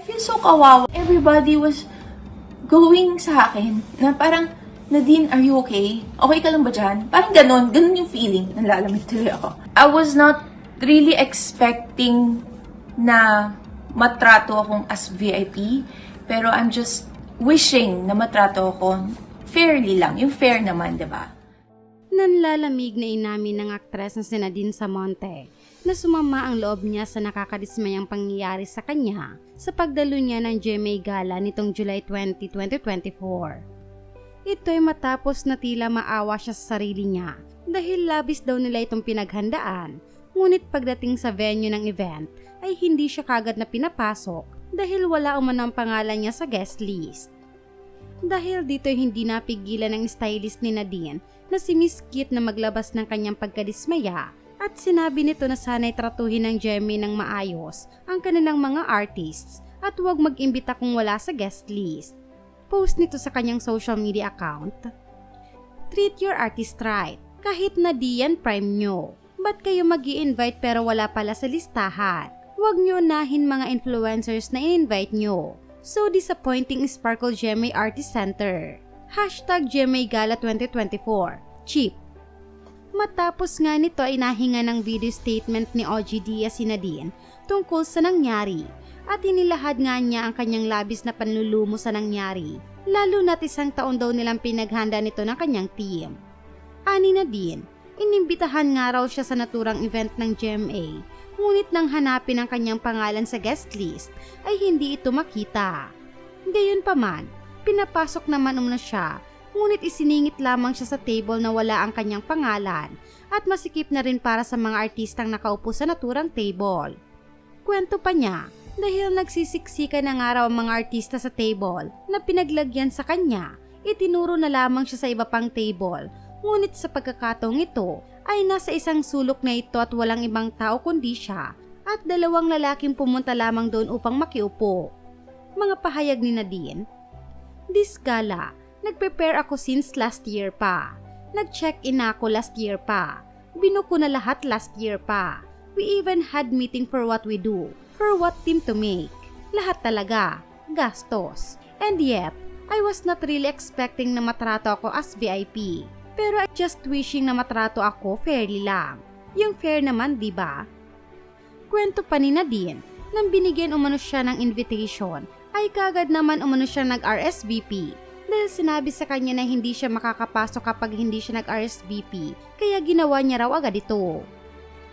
I feel so kawawa. Everybody was going sa akin na parang, Nadine, are you okay? Okay ka lang ba dyan? Parang ganon, ganon yung feeling. Nalalamig tuloy ako. I was not really expecting na matrato akong as VIP. Pero I'm just wishing na matrato ako fairly lang. Yung fair naman, di ba? Nanlalamig na inamin ng aktres na si Nadine Samonte na sumama ang loob niya sa nakakadismayang pangyayari sa kanya sa pagdalo niya ng GMA Gala nitong July 20, 2024. Ito'y matapos na tila maawa siya sa sarili niya dahil labis daw nila itong pinaghandaan ngunit pagdating sa venue ng event ay hindi siya kagad na pinapasok dahil wala umano ang pangalan niya sa guest list. Dahil dito hindi napigilan ng stylist ni Nadine na si Miss Kit na maglabas ng kanyang pagkadismaya at sinabi nito na sana'y tratuhin ng Jemmy ng maayos ang kanilang mga artists at huwag mag-imbita kung wala sa guest list. Post nito sa kanyang social media account. Treat your artist right. Kahit na di yan prime nyo. Ba't kayo mag invite pero wala pala sa listahan? Huwag nyo nahin mga influencers na in-invite nyo. So disappointing Sparkle GMA Artist Center. Hashtag GMA Gala 2024. Cheap. Matapos nga nito ay nahinga ng video statement ni OG Diaz si Nadine tungkol sa nangyari at inilahad nga niya ang kanyang labis na panlulumo sa nangyari lalo na't isang taon daw nilang pinaghanda nito ng kanyang team. Ani Nadine, inimbitahan nga raw siya sa naturang event ng GMA ngunit nang hanapin ang kanyang pangalan sa guest list ay hindi ito makita. Gayunpaman, pinapasok naman umano siya ngunit isiningit lamang siya sa table na wala ang kanyang pangalan at masikip na rin para sa mga artistang nakaupo sa naturang table. Kwento pa niya, dahil nagsisiksika na nga raw ang mga artista sa table na pinaglagyan sa kanya, itinuro na lamang siya sa iba pang table. Ngunit sa pagkakataong ito ay nasa isang sulok na ito at walang ibang tao kundi siya at dalawang lalaking pumunta lamang doon upang makiupo. Mga pahayag ni Nadine, This gala, nag-prepare ako since last year pa. Nag-check-in na ako last year pa. Binuko na lahat last year pa. We even had meeting for what we do, for what team to make. Lahat talaga, gastos. And yet, I was not really expecting na matrato ako as VIP. Pero I just wishing na matrato ako fairly lang. Yung fair naman, di ba? Kwento pa ni Nadine, nang binigyan umano siya ng invitation, ay kagad naman umano siya nag-RSVP dahil sinabi sa kanya na hindi siya makakapasok kapag hindi siya nag-RSVP, kaya ginawa niya raw agad ito.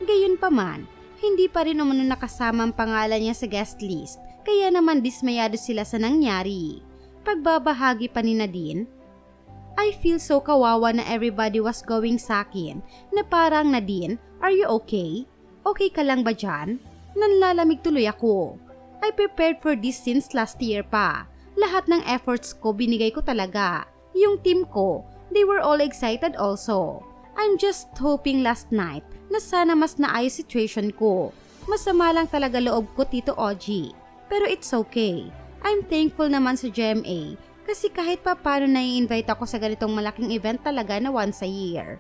Gayunpaman, hindi pa rin umano nakasama ang pangalan niya sa guest list, kaya naman dismayado sila sa nangyari. Pagbabahagi pa ni Nadine, I feel so kawawa na everybody was going sa akin na parang Nadine, are you okay? Okay ka lang ba dyan? Nanlalamig tuloy ako. I prepared for this since last year pa. Lahat ng efforts ko binigay ko talaga. Yung team ko, they were all excited also. I'm just hoping last night na sana mas naayos situation ko. Masama lang talaga loob ko, Tito OG. Pero it's okay. I'm thankful naman sa GMA kasi kahit pa paano na invite ako sa ganitong malaking event talaga na once a year.